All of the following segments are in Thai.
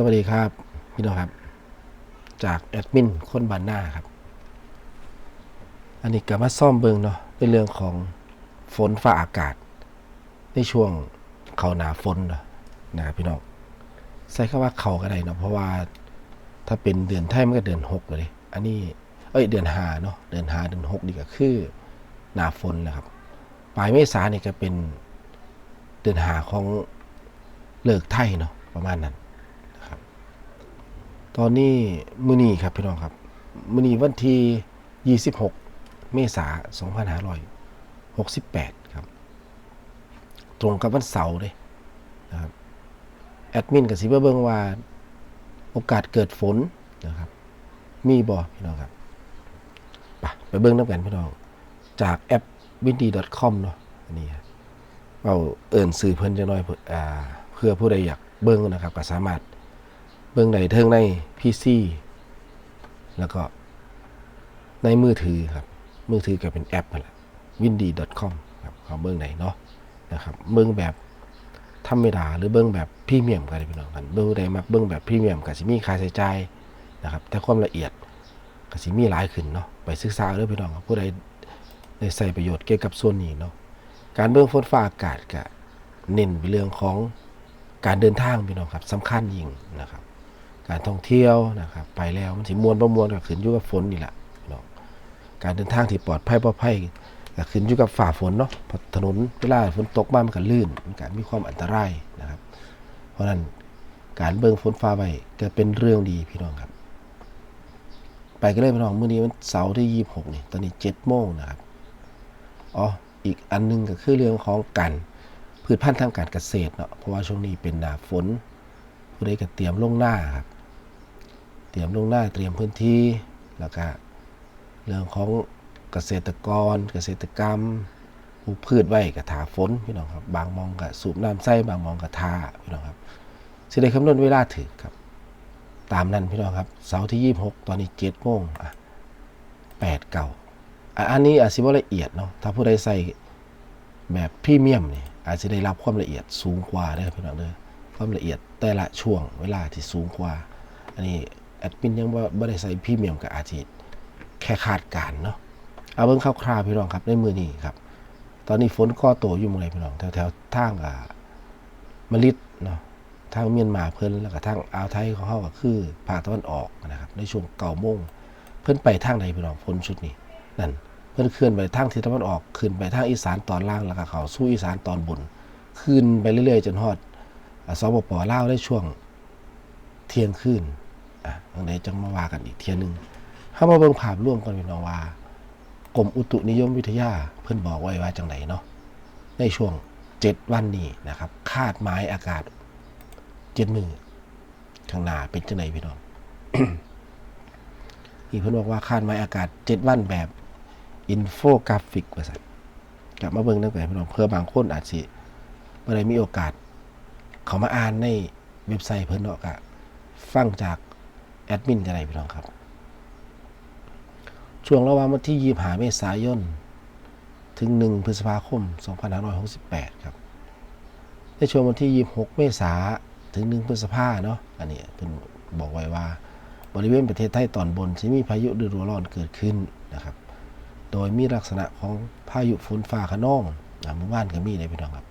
สวัสดีครับพี่น้องครับ จากแอดมินคนบานหน้าครับ อันนี้ก็มาซ่อมเบิงเนาะเป็นเรื่องของฝนฟ้าอากาศ ในช่วงเขาหนาฝนเนาะนะครับพี่น้องใส่คำว่าเขาก็ได้เนาะเพราะว่าถ้าเป็นเดือนไทยมันก็เดือนหกเลยอันนี้เอ้ยเดือนหาเนาะเดือนหาเดือนหกนี่ก็คือหนาฝนนะครับปลายเมษาเนี่ยก็เป็นเดือนหาของเลิกไทยเนาะประมาณนั้น ตอนนี้มื้อนี้ครับพี่น้องครับ มื้อนี้วันที่ 26 เมษายน2568 ครับ ตรงกับวันเสาร์เลยนะครับแอดมินกับสิเบิงว่าโอกาสเกิดฝนนะครับ มีบ่พี่น้องครับไปไปเบิ่งน้ำกันพี่น้อง จากแอป windy.com เนาะอันนี้ครับเอาเอิ่นสื่อเพิ่นจะน้อยเพื่อผู้ใดอยากเบิ่งนะครับ ก็สามารถ เบิ่งได้เทิงใน PC แล้วก็ในมือถือครับ มือถือก็เป็นแอปนั่นแหละ windy.com ครับเขาเบิ่งไหนเนาะนะครับเบิ่งแบบธรรมดาหรือเบิ่งแบบพรีเมียมก็ได้พี่น้องกันเบิ่งใดมักเบิ่งแบบพรีเมียมก็สิมีค่าใช้จ่ายนะครับแต่ความละเอียดก็สิมีหลายขึ้นเนาะไปศึกษาเด้อพี่น้องครับผู้ใดได้ใส่ประโยชน์เกี่ยวกับส่วนนี้เนาะการเบื้องฝนฟ้าอากาศก็เน้นเรื่องของการเดินทางพี่น้องครับสำคัญยิ่งนะครับ การท่องเที่ยวนะครับไปแล้วมันสิมวนประมวลก็ขึ้นอยู่กับฝนนี่แหละพี่น้องการเดินทางที่ปลอดภัยปลอดภัยก็ขึ้นอยู่กับฝ่าฝนเนาะเพราะถนนเวลาฝนตกมามันก็ลื่นมันก็มีความอันตรายนะครับ เพราะนั้นการเบิ่งฝนฟ้าไว้ก็เป็นเรื่องดีพี่น้องครับ ไปกันเลยพี่น้องมื้อนี้มันเสาร์ที่ 26 นี่ ตอนนี้7โมงนะครับอ๋ออีกอันหนึงก็คือเรื่องของการพืชพันธุ์ทางการเกษตรเนาะเพราะว่าช่วงนี้เป็นหน้าฝนผู้ใดก็เตรียมลงหน้าครับ รียมลงหน้าเตรียมพื้นที่แล้วก็เรื่องของเกษตรกร เกษตรกรรมปลูกพืชไว้ก็ถาฝนพี่น้องครับ บางมองก็สูบน้ำใส่บางมองก็ทาพี่น้องครับสิได้คำนวณเวลาถือครับ ตามนั้นพี่น้องครับเสาร์ที่ 26 ตอนนี้7โมงอะ8เก่าอะอันนี้อาจสิบ่ละเอียดเนาะถ้าผู้ใดใส่แบบพรีเมียมเนี่ยอาจจะได้รับความละเอียดสูงกว่าเด้อพี่น้องเด้อความละเอียดแต่ละช่วงเวลาที่สูงกว่า อันนี้ แอดมินยังบ่บ่ได้ใส่พรีเมียมก็อาจจะแค่คาดการเนาะเอาเบิ่งคร่าวๆพี่น้องครับในมือนี้ครับ ตอนนี้ฝนก่อตัวอยู่หมื้องใดพี่น้องแถวๆทางอ่ามะลิดเนาะทางเมียนมาเพิ่นแล้วก็ทางอ่าวไทยของเฮาก็คือภาคตะวันออกนะครับในช่วงเก้าโมงเพิ่นไปทางใดพี่น้องฝนชุดนี้นั่นเพิ่นเคลื่อนไปทางทิศตะวันออกขึ้นไปทางอีสานตอนล่างแล้วก็เข้าสู่อีสานตอนบนขึ้นไปเรื่อยๆ จนฮอดอ่าสปปลาวได้ช่วงเที่ยงคืน อะทางใดจังมาว่ากันอีกเที่ยนึงเฮามาเบิ่งภาพรวมกันพี่น้องว่ากรมอุตุนิยมวิทยาเพิ่นบอกไว้ว่าจังไดเนาะในช่วง 7 วันนี้นะครับคาดหมายอากาศ7มือข้างหน้าเป็นจังไดพี่น้องอีกเพิ่นบอกว่าคาดหมายอากาศ7วันแบบอินโฟกราฟิกว่าซั่นกลับมาเบิ่งตั้งแต่พี่น้องเพื่อบางคนอาจสิบ่ได้มีโอกาส เขามาอ่านในเว็บไซต์เพิ่นเนาะก็ฟังจาก แอดมินก็ได้พี่น้องครับ ช่วงระหว่างวันที่25เมษายน ถึง1พฤษภาคม 2568 ครับ ในช่วงวันที่26เมษาถึง1พฤษภาเนาะอันนี้เพิ่นบอกไว้ว่า บริเวณประเทศไทยตอนบนจะมีพายุฤดูร้อนเกิดขึ้นนะครับ โดยมีลักษณะของพายุฝนฟ้าขนองนะเมื่อวานก็มีเลยพี่น้องครับ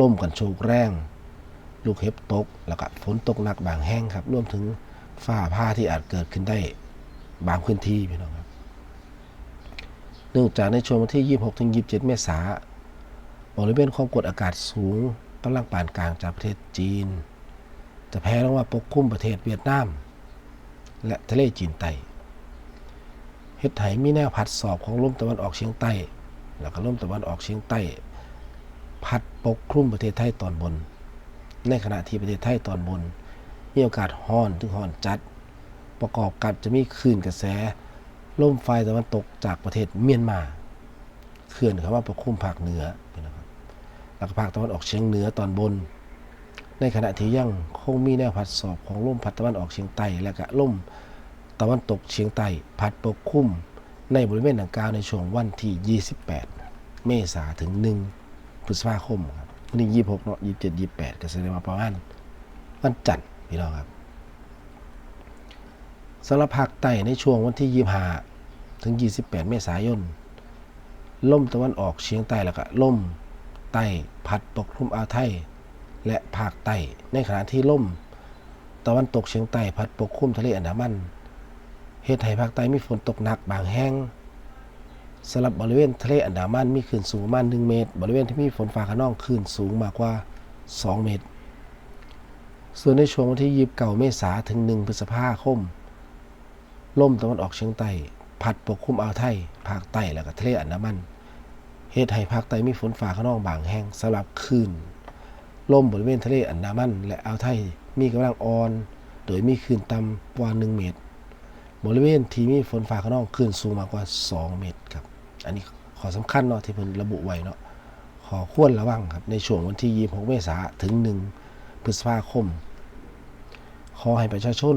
ล่มกันโชกแรง ลูกเห็บตก แล้วก็ฝนตกหนักบางแห้งครับ รวมถึง ฟ้าผ่าที่อาจเกิดขึ้นได้บางพื้นที่พี่น้องครับ เนื่องจากในช่วงวันที่ 26 ถึง 27 เมษายนบริเวณความกดอากาศสูงกำลังปานกลางจากประเทศจีน จะแผ่ลงมาปกคลุมประเทศเวียดนาม และทะเลจีนใต้เฮ็ดให้มีแนวพัดสอบของลมตะวันออกเฉียงใต้ แล้วก็ลมตะวันออกเฉียงใต้ พัดปกคลุมประเทศไทยตอนบน ในขณะที่ประเทศไทยตอนบน มีโอกาสฮ้อนถึงฮ้อนจัด ประกอบกับจะมีคลื่นกระแสลมไฟตะวันตกจากประเทศเมียนมาเคลื่อนเข้ามาปกคลุมภาคเหนือนะครับแล้วก็ภาคตะวันออกเฉียงเหนือตอนบน ในขณะที่ยังคงมีแนวพัดสอบของลมพัดตะวันออกเฉียงใต้และก็ลมตะวันตกเฉียงใต้พัดปกคลุมในบริเวณดังกล่าวในช่วงวันที่ 28 เมษาถึง 1 พฤษภาคมครับวันนี้26เนาะ27 28 ก็แสดงว่าประมาณวันจันทร์ พี่น้องครับสำหรับภาคใต้ในช่วงวันที่ 25 ถึง 28 เมษายนล่มตะวันออกเฉียงใต้แล้วก็ล่มใต้พัดปกคลุมอ่าวไทย และภาคใต้ในขณะที่ล่ม ตะวันตกเฉียงใต้พัดปกคลุมทะเลอันดามันเฮ็ดให้ภาคใต้มีฝนตกหนักบางแห่งสำหรับบริเวณทะเลอันดามันมีคลื่นสูงประมาณ1เมตร บริเวณที่มีฝนฟ้าขนองคลื่นสูงมากกว่า 2 เมตร ส่วนในช่วงวันที่29เก่าเมษายนถึงพฤษภาคมลมตะวันออกเฉียงใต้พัดปกคลุมอ่าวไทยภาคใต้และก็ทะเลอันดามันเฮ็ดให้ภาคใต้มีฝนฟ้าขนองบางแห่งสำหรับคลื่นลมบริเวณทะเลอันดามัน และอ่าวไทยมีกำลังอ่อน โดยมีคลื่นต่ำกว่า 1 เมตร บริเวณที่มีฝนฟ้าขนองคลื่นสูงมากกว่า 2 เมตรครับ อันนี้ขอสำคัญเนาะที่เพิ่นระบุไว้เนาะขอควรระวังครับในช่วงวันที่ 26 เมษายนถึง 1 พฤษภาคม ขอให้ประชาชน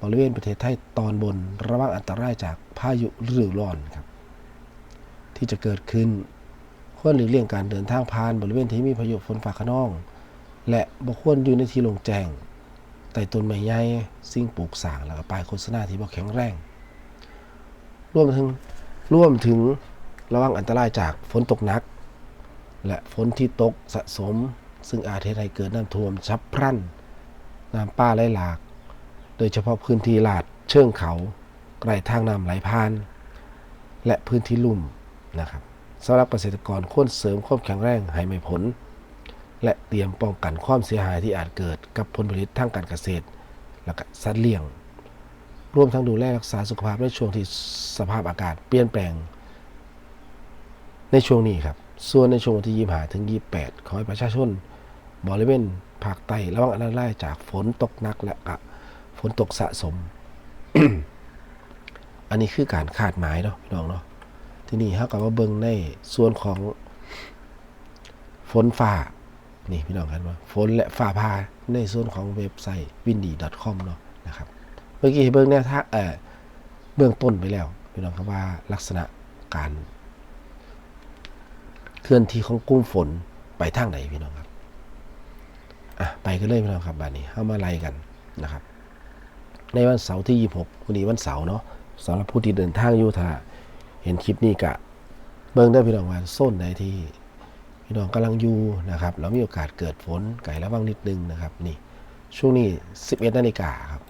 บริเวณประเทศไทยตอนบนระวังอันตรายจากพายุฤดูร้อนครับ ที่จะเกิดขึ้น ควรหลีกเลี่ยงการเดินทางผ่านบริเวณที่มีพายุฝนฟ้าขนอง และบ่ควรอยู่ในที่โล่งแจ้งใต้ต้นไม้ใหญ่สิ่งปลูกสร้างแล้วก็ป้ายโฆษณาที่บ่แข็งแรงรวมถึงรวมถึงระวังอันตรายจากฝนตกหนัก และฝนที่ตกสะสม ซึ่งอาจทำให้เกิดน้ำท่วมฉับพลันน้ำป่าไหลหลาก โดยเฉพาะพื้นที่ลาดเชิงเขาใกล้ทางน้ำไหลผ่าน และพื้นที่ลุ่มนะครับสำหรับเกษตรกรควรเสริมความแข็งแรงให้ไม่ผล และเตรียมป้องกันความเสียหายที่อาจเกิดกับผลผลิตทางการเกษตร และก็สัตว์เลี้ยงรวมทั้งดูแลรักษาสุขภาพในช่วงที่สภาพอากาศเปลี่ยนแปลง ในช่วงนี้ครับ ส่วนในช่วงวันที่25ถึง28ขอให้ประชาชน บริเวณภาคใต้ระวังอันตรายจากฝนตกหนักและกะฝนตกสะสม อันนี้คือการคาดหมายเนาะพี่น้องเนาะที่นี่เขากับว่าเบิ่งในส่วนของฝนฟ้านี่พี่น้องกันว่าฝนและฟ้าผ่าในส่วนของเว็บไซต์ windy.com เนาะนะครับเมื่อกี้เบิ่งแนวทาเออเบื้องต้นไปแล้วพี่น้องครับว่าลักษณะการ เคลื่อนที่ของกลุ่มฝนไปทางไหนพี่น้องครับ อะไปกันเลยพี่น้องครับบัดนี้เข้ามาไล่กันนะครับ ในวันเสาร์ที่ 26วันนี้วันเสาร์เนาะสำหรับผู้ที่เดินทางอยู่ถ้าเห็นคลิปนี้กะ เบิ่งได้พี่น้องว่าโซนไหนที่พี่น้องกำลังอยู่นะครับแล้วมีโอกาสเกิดฝนไก่ระวังนิดนึงนะครับนี่ช่วงนี้ 11นาฬิกาครับ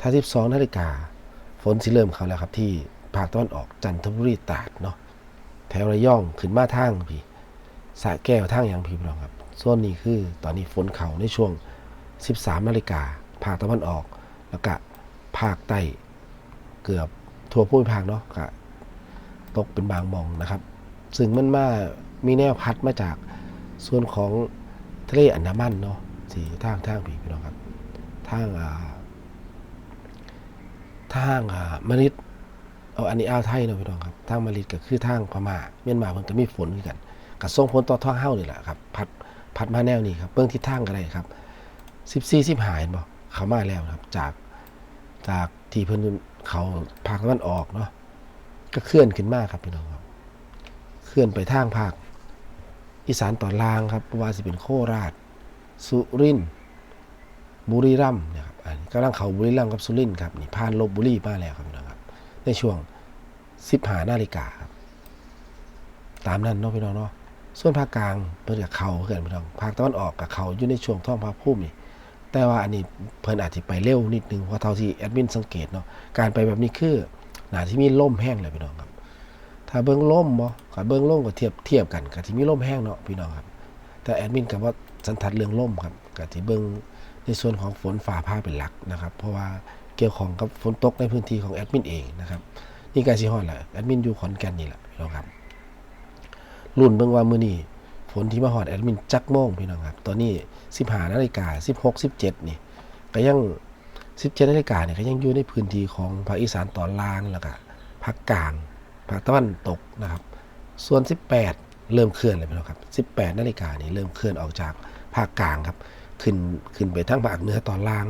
ถ้า 12นาฬิกาฝนสิเริ่มเข้าแล้วครับที่ภาคตะวันออกจันทบุรีตราดเนาะแถวระยองขึ้นมาทางพี่สะแก้วทางย่างพี่น้องครับ ส่วนนี้คือตอนนี้ฝนเข้าในช่วง 13นาฬิกาภาคตะวันออก แล้วก็ภาคใต้เกือบทั่วภูมิภาคเนาะก็ตกเป็นบางมองนะครับ ซึ่งมันมามีแนวพัดมาจากส่วนของทะเลอันดามันเนาะสีทางทางพี่พี่น้องครับทางอ่าทางอ่ามริดเอาอันนี้อ่าวไทยเนาะพี่น้องครับทางมะริดก็คือทางพม่าเมียนมาเพิ่นก็มีฝนคือนกันก็ส่งผลต่อท้องเฮ้านี่แหละครับ พัด พัดมาแนวนี้ครับเบื้องทิศทางก็ได้ครับ14 15เห็นบ่เขามาแล้วครับ จากจากที่เพิ่นเขาภาคตะวันออกเนาะก็เคลื่อนขึ้นมาครับพี่น้องครับ เคลื่อนไปทางภาคอีสานตอนล่างครับว่าสิเป็นโคราช สุรินทร์บุรีรัมย์นะครับอันนี้กำลังเขาบุรีรัมย์กับสุรินทร์ครับนี่ผ่านลบบุรีมาแล้วครับพี่น้องครับ ในช่วง15นาฬิกาครับ ตามนั้นเนาะพี่น้องเนาะ ส่วนภาคกลางเพิ่นกับเขาเกินพี่น้องภาคตะวันออกกับเขาอยู่ในช่วงท้องพระพุ่มนี่แต่ว่าอันนี้เพิ่นอาจจะไปเร็วนิดนึงเพราะเท่าที่แอดมินสังเกตเนาะการไปแบบนี้คือหนาที่มีล่มแห้งเลยพี่น้องครับ ถ้าเบิ้งล่มบ่กับเบิ้งล่มก็เทียบเทียบกันกับที่มีล่มแห้งเนาะพี่น้องครับ แต่แอดมินกับว่าสันทัดเรื่องล่มครับกับที่เบิ้งในส่วนของฝนฝ่าผ้าเป็นหลักนะครับ เพราะว่าเกี่ยวของกับฝนตกในพื้นที่ของแอดมินเองนะครับนี่การสิฮอดแหละแอดมินอยู่ขอนแก่นนี่แหละพี่น้องครับ รุ่นเบิ่งว่ามื้อนี้ฝนที่มาฮอดแอดมินจักโมงพี่น้องครับ ตอนนี้ 15นาฬิกา16 17 นี่ ก็ยัง 17นาฬิกาเนี่ยก็ยังอยู่ในพื้นที่ของภาคอีสานตอนล่างแล้วก็ภาคกลางภาคตะวันตกนะครับ ส่วน 18 เริ่มเคลื่อนเลยพี่น้องครับ 18นาฬิกานี่เริ่มเคลื่อนออกจากภาคกลางครับ ขึ้นขึ้นไปทางภาคเหนือตอนล่าง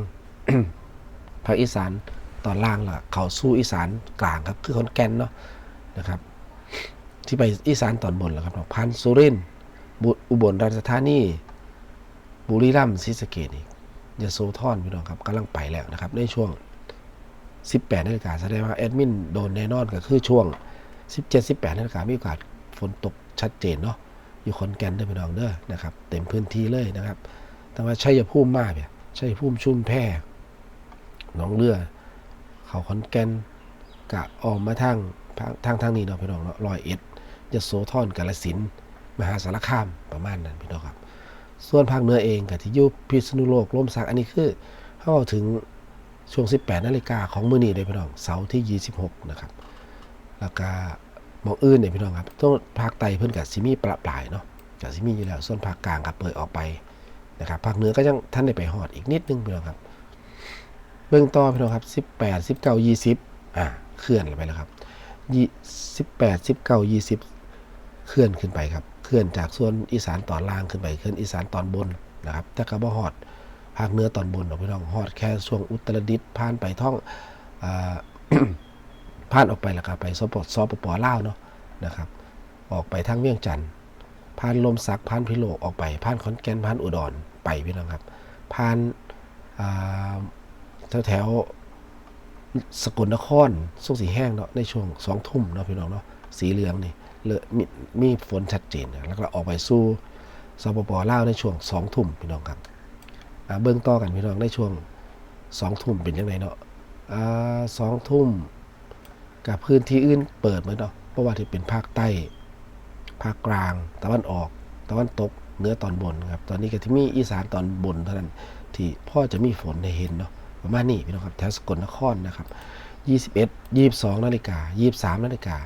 ภาคอีสานตอนล่างล่ะเขาสู้อีสานกลางครับ คือคนแก่นเนาะนะครับ ที่ไปอีสานตอนบนแล้วครับพันสุรินอุบลราชธานีบุรีรัมย์ศรีสะเกษนี่ยโสธรพี่น้องครับกำลังไปแล้วนะครับ ในช่วง 18นาฬิกาแสดงว่าแอดมินโดนแน่นอนก็คือช่วง 17 18นาฬิกามีโอกาสฝนตกชัดเจนเนาะอยู่ขอนแก่นเด้อพี่น้องเด้อนะครับเต็มพื้นที่เลยนะครับ แต่ว่าชัยภูมิมากเนี่ยชัยภูมิชุมแพรหนองเรือ เขาขอนแก่นกะออกมาทางทางทางนี้เนาะพี่น้องเนาะร้อยเอ็ด ยโสธรกาฬสินมหาสารคามประมาณนั้นพี่น้องครับ ส่วนภาคเหนือเองกับที่ยุพิษณุโลกล่มสักอันนี้คือเข้าถึงช่วง 18นาฬิกาของมื้อนี้เลยพี่น้องเสาร์ที่ 26 นะครับ แล้วก็มองอื่นเนี่ยพี่น้องครับต้องภาคใต้เพิ่นกับซิมีประปรายเนาะกับซิมีอยู่แล้วส่วนภาคกลางกับเปิดออกไปนะครับภาคเหนือก็ยังท่านได้ไปหอดอีกนิดนึงพี่น้องครับเบื้องต่อพี่น้องครับ 18 19 20อ่าเคลื่อนไปแล้วครับ18 19 20 เคลื่อนขึ้นไปครับ เคลื่อนจากส่วนอีสานตอนล่างขึ้นไปเคลื่อนอีสานตอนบนนะครับแต่ก็บ่ฮอดภาคเหนือตอนบนหรอกพี่น้องฮอดแค่ช่วงอุตรดิตถ์ผ่านไปท่องอผ่านออกไปแล้วก็ไปสปสปปลาวเนาะนะครับ ออกไปทางเวียงจันทร์ผ่านลมสักผ่านพิโลกออกไปผ่านขอนแก่นผ่านอุดรไปพี่น้องครับผ่านแถวแถวสกลนครสุกสีแห้งเนาะในช่วงสองทุ่มเนาะพี่น้องเนาะสีเหลืองนี่ เลอมีมีฝนชัดเจนนะแล้วก็ออกไปสู่สปปลาวในช่วงสองทุ่มพี่น้องครับเบื้องต่อกันพี่น้องในช่วงสองทุ่มเป็นยังไงเนาะสองทุ่มกับพื้นที่อื่นเปิดเหมือนเนาะเพราะว่าที่เป็นภาคใต้ ภาคกลางตะวันออก ตะวันตกเหนือตอนบนครับ ตอนนี้ก็ที่มีอีสานตอนบนเท่านั้นที่พ่อจะมีฝนให้เห็นเนาะประมาณนี้พี่น้องครับแถวสกลนครนะครับ 21 22นาฬิกา23นาฬิกา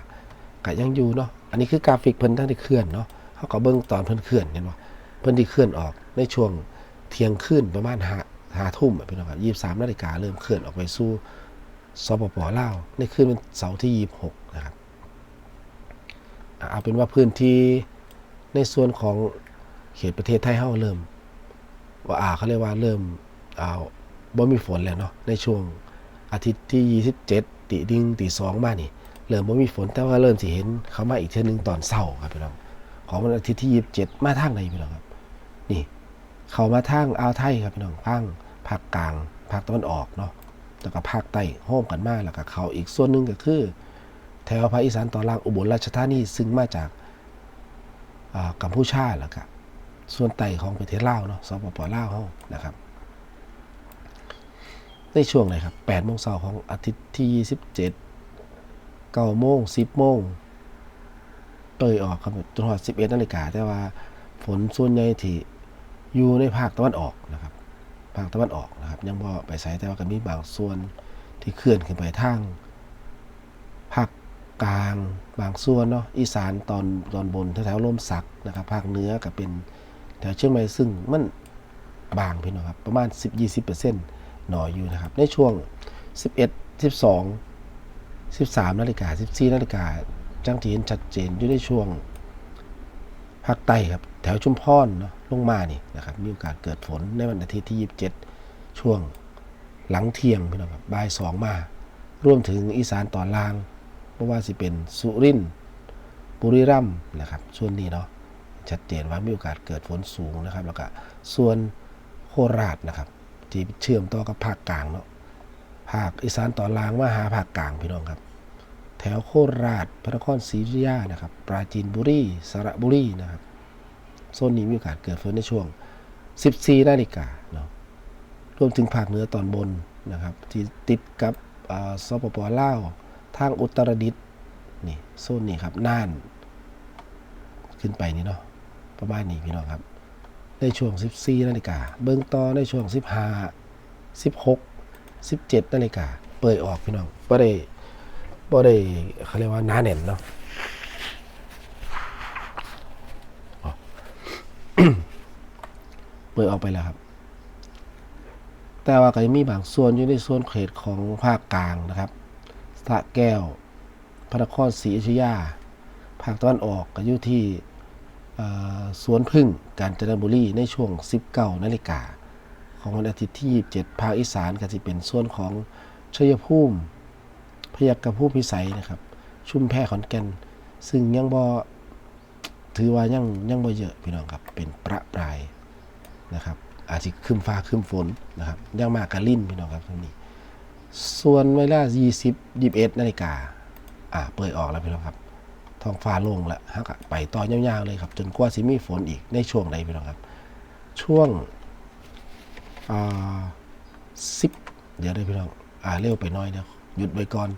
ก็ยังอยู่เนาะ อันนี้คือกราฟิกเพิ่นทั้งที่เคลื่อนเนาะเขาก็เบิ่งตอนเพิ่นเคลื่อนเห็นบ่เพิ่นที่เคลื่อนออกในช่วงเที่ยงคืนประมาณ5 5ทุ่มพี่น้องครับ23นาฬิกาเริ่มเคลื่อนออกไปสู่สปปลาวในคืนวันเสาร์ที่26นะครับเอาเป็นว่าพื้นที่ในส่วนของเขตประเทศไทยเฮาเริ่ม ว่าอ่าเขาเรียกว่าเริ่มเอ่าบ่มีฝนแล้วเนาะในช่วงอาทิตย์ที่ 27 ตีดิ่งตีสองมานี่ เริ่มบ่มีฝนแต่ว่าเริ่มสิเห็นเขามาอีกเทื่อนึงตอนเช้าครับพี่น้องของวันอาทิตย์ที่27มาทางไหนพี่น้องครับ นี่ เขามาทางอ่าวไทยครับพี่น้องทางภาคกลางภาคตะวันออกเนาะแล้วก็ภาคใต้โฮมกันมากแล้วก็เขาอีกส่วนหนึ่งก็คือ แถวภาคอีสานตอนล่างอุบลราชธานีซึ่งมาจากกัมพูชาแล้วก็ส่วนใต้ของประเทศลาวเนาะสปปลาวเฮานะครับ ในช่วงไหนครับ8โมงเช้าของอาทิตย์ที่ 27 9โมง10โมงเตยออกครับจนถึง11นาฬิกาแต่ว่าฝนส่วนใหญ่ที่อยู่ในภาคตะวันออกนะครับ ภาคตะวันออกนะครับ ยังบ่ไปใส่แต่ว่าก็มีบางส่วนที่เคลื่อนขึ้นไปทางภาคกลางบางส่วนเนาะอีสานตอนตอนบนแถวๆลมสักนะครับภาคเหนือก็เป็นแถวเชียงใหม่ซึ่งมันบางพี่น้องครับประมาณ 10-20%หน่อยอยู่นะครับ ในช่วง 11 12 13นาฬิกา14นาฬิกาจังที่เห็นชัดเจนอยู่ในช่วงภาคใต้ครับ แถวชุมพรเนาะลงมานี่นะครับมีโอกาสเกิดฝนในวันอาทิตย์ที่ 27 ช่วงหลังเที่ยงพี่น้องครับบ่ายสองมา รวมถึงอีสานตอนล่างเพราะว่าสิเป็นสุรินทร์บุรีรัมย์นะครับ ส่วนนี้เนาะชัดเจนว่ามีโอกาสเกิดฝนสูงนะครับ แล้วก็ส่วนโคราชนะครับ ที่เชื่อมต่อกับภาคกลางเนาะภาคอีสานตอนล่างมาหาภาคกลางพี่น้องครับ ถวโคราชพระนครศรีอยุธยานะครับ ปราจีนบุรีสระบุรีนะครับโซนนี้มีโอกาสเกิดฝนในช่วง 14 นาฬิกาเนาะรวมถึงภาคเหนือตอนบนนะครับ ที่ติดกับอ่าสปปลาวทางอุตรดิตถ์นี่โซนนี้ครับน่าน ขึ้นไปนี่เนาะประมาณนี้พี่น้องครับในช่วง 14 นาฬิกา เบื้องต่อในช่วง 15 16 17 นาฬิกา เปิดออกพี่น้องบ่ได้ บ่ได้เขาเรียกว่าหนาแน่นเนาะเปิดออกไปแล้วครับ แต่ว่าก็ยังมีบางส่วนอยู่ในส่วนเขตของภาคกลางนะครับสระแก้ว พระนครศรีอยุธยา ภาคตะวันออกก็อยู่ที่สวนพึ่งกาญจนบุรีในช่วง 19นาฬิกาของวันอาทิตย์ที่ 27 ภาคอีสานก็จะเป็นส่วนของชัยภูมิ พยัคฆภูมิพิสัยนะครับ ชุ่มแพ่ขอนแก่น ซึ่งยังบ่ถือว่ายังยังบ่เยอะพี่น้องครับ เป็นประปรายนะครับ อาจจะครึมฟ้าครึมฝนนะครับย่างมากกะลิ่นพี่น้องครับตรงนี้ ส่วนเวลา 20 21นาฬิกาอ่าเปิดออกแล้วพี่น้องครับท้องฟ้าโล่งแล้วฮะไปต่อยาวๆเลยครับ จนกว่าสิมีฝนอีกในช่วงใดพี่น้องครับ ช่วงอ่าสิบเดี๋ยวได้พี่น้องอ่าเร็วไปน้อยเดี๋ยว หยุดไว้ก่อน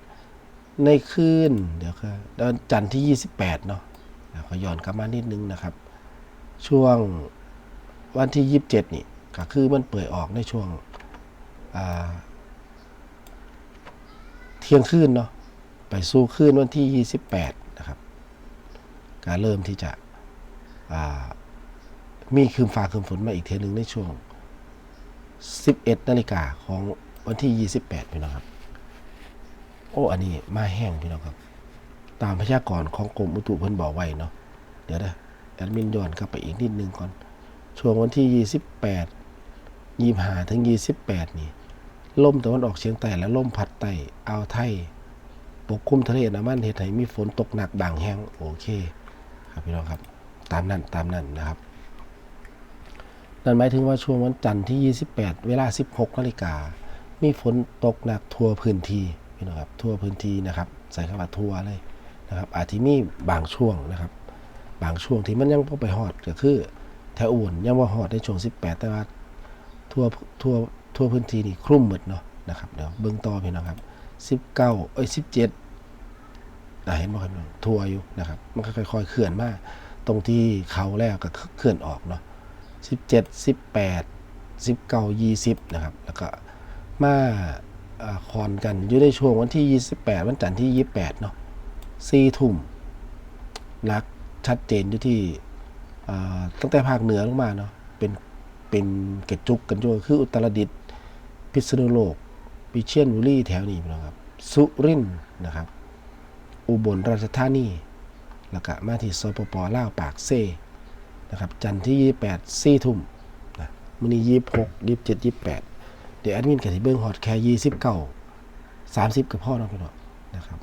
ในคืนเดี๋ยวก็เดือนจันทร์ที่ 28 เนาะเดี๋ยวขอย้อนกลับมานิดนึงนะครับ ช่วงวันที่ 27 นี่ก็คือมันเปิดออกในช่วงเที่ยงคืนเนาะไปสู่คืนวันที่ 28 นะครับก็เริ่มที่จะมีคืมฟ้าคืมฝนมาอีกเทนึงในช่วง 11 นาฬิกาของวันที่ 28พี่น้องครับ โอ้ อันนี้มาแห้งพี่น้องครับ ตามพยากรณ์ของกรมอุตุเพิ่นบอกไว้เนาะ เดี๋ยวนะแอดมินย้อนกลับไปอีกนิดนึงก่อน ช่วงวันที่ 28 25ถึง 28 นี่ลมตะวันออกเฉียงใต้และลมพัดใต้อ่าวไทย ปกคลุมทะเลอันดามันเฮ็ดให้มีฝนตกหนักบางแห่งโอเค ครับพี่น้องครับ ตามนั้นตามนั้นนะครับนั่นหมายถึงว่าช่วงวันจันทร์ที่ 28 เวลา 16นาฬิกามีฝนตกหนักทั่วพื้นที่ พี่น้องครับทั่วพื้นที่นะครับ ใส่คำว่าทั่วเลยนะครับ อาจจะมีบางช่วงนะครับ บางช่วงที่มันยังพอไปฮอดก็คือแถวอุ่นยังว่าฮอดในช่วง 18 แต่ว่าทั่วทั่วทั่วพื้นที่นี่คลุ่มหมดเนาะนะครับเดี๋ยวเบิ่งต่อพี่น้องครับ 19เอ้ย17อะเห็นบ่ครับพี่น้องทัวร์อยู่นะครับ มันก็ค่อยๆเคลื่อนมาตรงที่เขาแล้วก็เคลื่อนออกเนาะสิบเจ็ดสิบแปดสิบเก้ายี่สิบนะครับ แล้วก็มา คอนกันอยู่ในช่วงวันที่ยี่สิบแปดวันจันทร์ที่ยี่สิบแปดเนาะสี่ทุ่มนักชัดเจนอยู่ที่ตั้งแต่ภาคเหนือลงมาเนาะเป็นเป็นเกจุกกันอยู่ก็คืออุตรดิตถ์พิษณุโลกปิเชียนบุรีแถวนี้น้องครับ สุรินนะครับ อุบลราชธานีแล้วก็มาที่สปปล่าวปากเซนะครับ จันทร์ที่ 28สี่ทุ่มนะมื้อนี้26 27 28เดี๋ยวแอดมินกับที่เบิ้งฮอตแค่29 30กับพ่อเนาะพี่น้องนะครับ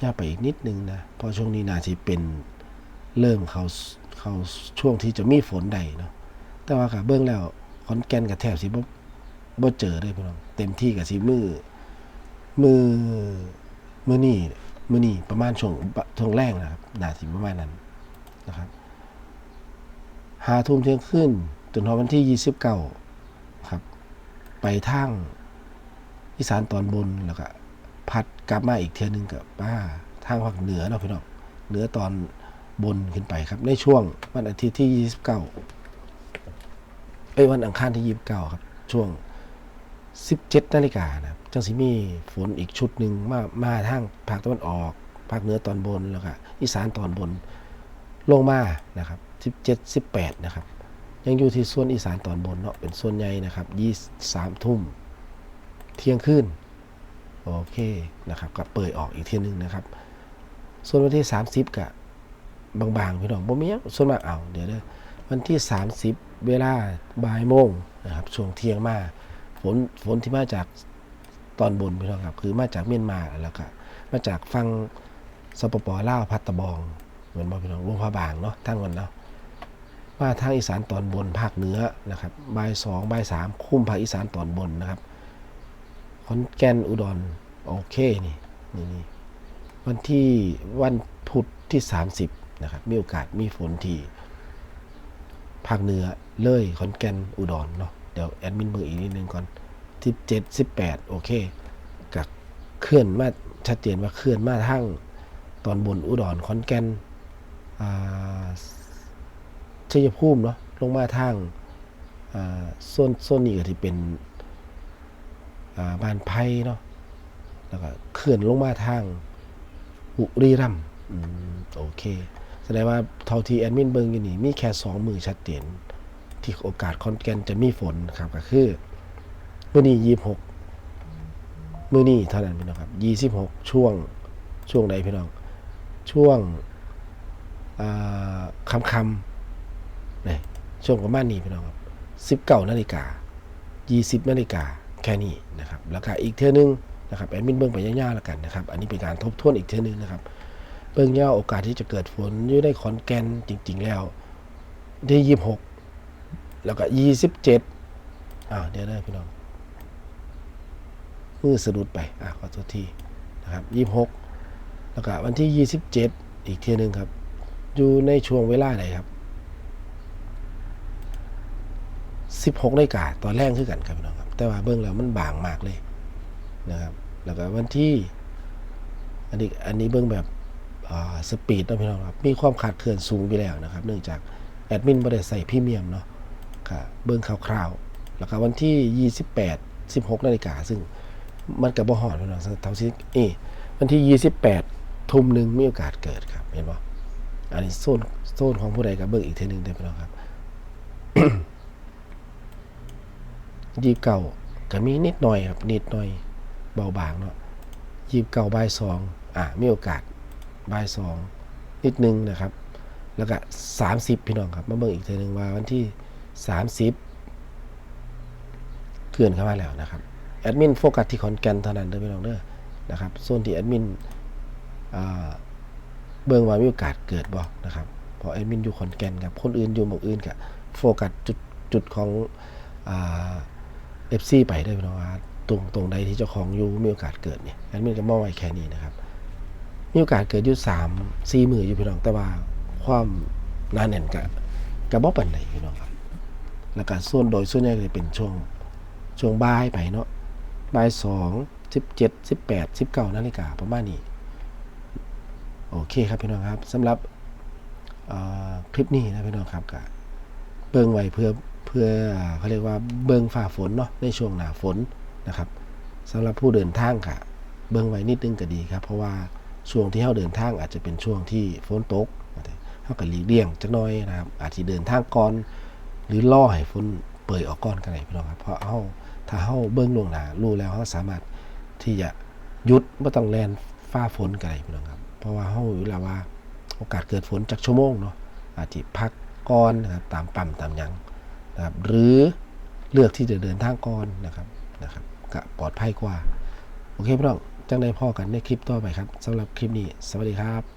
ย่าไปอีกนิดนึงนะเพราะช่วงนี้นาทีเป็นเริ่มเขาเขาช่วงที่จะมีฝนใดเนาะแต่ว่าค่ะเบิ้งแล้วขอนแกนกับแถบสิบ่บ่เจอเลยพี่น้องเต็มที่กับสิมือมือมือนี่มือนี่ประมาณช่วงช่วงแรกนะครับนาทีประมาณนั้นนะครับหาทุ่มเที่ยงคืนจนถึงวันที่ยี่สิบเก้า ไปทางอีสานตอนบนแล้วก็พัดกลับมาอีกเทียนึงกับป้าทางภาคเหนือเนาะพี่น้องเหนือตอนบนขึ้นไปครับ ในช่วงวันอาทิตย์ที่ยี่สิบเก้าเอ้ยวันอังคารที่ยี่สิบเก้าครับ ช่วง 17นาฬิกานะครับจังสิมีฝนอีกชุดหนึ่งมามาทางภาคตะวันออกภาคเหนือตอนบนแล้วก็อีสานตอนบนลงมานะครับ 17 18 นะครับ ยังอยู่ที่ส่วนอีสานตอนบนเนาะเป็นส่วนใหญ่นะครับ23ทุ่มเที่ยงคืนโอเคนะครับก็เปิดออกอีกเที่ยหนึงนะครับ ส่วนวันที่ 30กับบางๆพี่น้องบ่มีส่วนมากเอาเดี๋ยวเด้อวันที่ 30 เวลาบ่ายโมงนะครับช่วงเที่ยงมาฝนฝนที่มาจากตอนบนพี่น้องครับคือมาจากเมียนมาแล้วก็มาจากฟังสปปลาวพัดตะบองเหมือนบ่พี่น้องลงพระบางเนาะทั้งวันเนาะ มาทางอีสานตอนบนภาคเหนือนะครับบ่ายสองบ่ายสามคุ้มภาคอีสานตอนบนนะครับขอนแก่นอุดรโอเคนี่นี่นี่วันที่วันพุธที่ 30นะครับมีโอกาสมีฝนที่ภาคเหนือเลยขอนแก่นอุดรเนาะเดี๋ยวแอดมินเบออีกนิดนึงก่อนที่เจ็ดสิบแปดโอเคกับเคลื่อนมาชัดเจนว่าเคลื่อนมาทางตอนบนอุดรขอนแก่นอ่า ชัยภูมิเนาะลงมาทางโซนโซนนี้ก็ที่เป็นบ้านไผ่เนาะแล้วก็เคลื่อนลงมาทางบุรีรัมย์โอเค แสดงว่าเท่าที่แอดมินเบิงอยู่นี่มีแค่สองมือชัดเจนที่โอกาสคอนแกนจะมีฝนครับก็คือมื่อนี้ยี่หกมื่อนี้เท่านั้นพี่น้องครับยี่สิบหกช่วงช่วงใดพี่น้อง ช่วงคำคำ นี่ช่วงประมาณนี้พี่น้องครับสิบเก้านาฬิกายี่สิบนาฬิกาแค่นี้นะครับแล้วก็อีกเท่านึงนะครับแอดมินเบิ้งไปย่าๆแล้วกันนะครับ อันนี้เป็นการทบทวนอีกเท่านึงนะครับ เบิ่งย่าโอกาสที่จะเกิดฝนอยู่ในขอนแก่นจริง ๆ แล้วที่ยี่หกแล้วก็ยี่สิบเจ็ดอ้าวเดี๋ยวได้พี่น้องมือสะดุดไปอะขอโทษทีนะครับยี่หกแล้วก็วันที่ยี่สิบเจ็ดอีกเทียหนึ่งครับ อยู่ในช่วงเวลาไหนครับ สิบหกนาฬิกาตอนแรกคือกันครับพี่น้องครับ แต่ว่าเบื้องแล้วมันบางมากเลยนะครับ แล้วก็วันที่ อันนี้อันนี้เบื้องแบบสปีดนะพี่น้องครับ มีความขาดเคลื่อนสูงอยู่แล้วนะครับ เนื่องจากแอดมินไม่ได้ใส่พรีเมียมเนาะค่ะเบื้องคร่าวๆ แล้วก็วันที่ 28 16นาฬิกาซึ่งมันกับบ่หอดพี่น้องเท่าที่เอยวันที่ 28 ทุ่มหนึ่งมีโอกาสเกิดครับเห็นป่อันนี้โซนโซนของผู้ใดกับเบื้องอีกทีหนึ่งได้พี่น้องครับ ยีบเก่าก็มีนิดหน่อยครับนิดหน่อยเบาบางเนาะยีบเก่าบ่ายสองอะมีโอกาสบ่ายสองนิดนึงนะครับ แล้วก็สามสิบพี่น้องครับมาเบิ่งอีกทีหนึ่งว่าวันที่สามสิบเกินเข้ามาแล้วนะครับแอดมินโฟกัสที่ขอนแก่นเท่านั้นเด้อพี่น้องเด้อนะครับโซนที่แอดมินเบิ่งว่ามีโอกาสเกิดบ่นะครับเพราะแอดมินอยู่ขอนแก่นครับคนอื่นอยู่หมู่อื่นก็โฟกัสจุดจุดของอ่า อฟซีไปได้พี่น้องว่าตรงตรงใดที่เจ้าของอยู่มีโอกาสเกิดเนี่ยแอดมินก็มองไว้แค่นี้นะครับ มีโอกาสเกิดอยู่สามสี่หมืออยู่พี่น้องแต่ว่าความหนาแน่นกับกับบ่ปันใดพี่น้องครับ แล้วก็ส่วนโดยส่วนใหญ่จะเป็นช่วงช่วงบ่ายไปเนาะบ่ายสองสิบเจ็ดสิบแปดสิบเก้านาฬิกาประมาณนี้โอเคครับพี่น้องครับสำหรับคลิปนี้นะพี่น้องครับก็เบิ่งไว้เพื่อ พื่อเขาเรียกว่าเบิ่งฝ่าฝนเนาะในช่วงหนาฝนนะครับสำหรับผู้เดินทางค่ะ เบิ่งไว้นิดนึงก็ดีครับ เพราะว่าช่วงที่เราเดินทางอาจจะเป็นช่วงที่ฝนตกเขาก็หลีกเลี่ยงจักหน้อยนะครับ อาจจะเดินทางก่อน หรือล่อให้ฝนเปิดออกก่อนกันไหนพี่น้องครับเพราะเฮาถ้าเฮาเบิ่งลวงหนารู้แล้วเฮาสามารถที่จะหยุดบ่ต้องแลนฟ้าฝนกันไหนพี่น้องครับ เพราะว่าเฮารู้แล้วว่าโอกาสเกิดฝนจากชั่วโมงเนาะอาจจะพักก่อนนะครับตามปั๊มตามยัง นะครับหรือเลือกที่จะเดินทางก่อนนะครับนะครับก็ปลอดภัยกว่า โอเคพี่น้องจังได้พ่อกันในคลิปต่อไปครับสำหรับคลิปนี้ สวัสดีครับ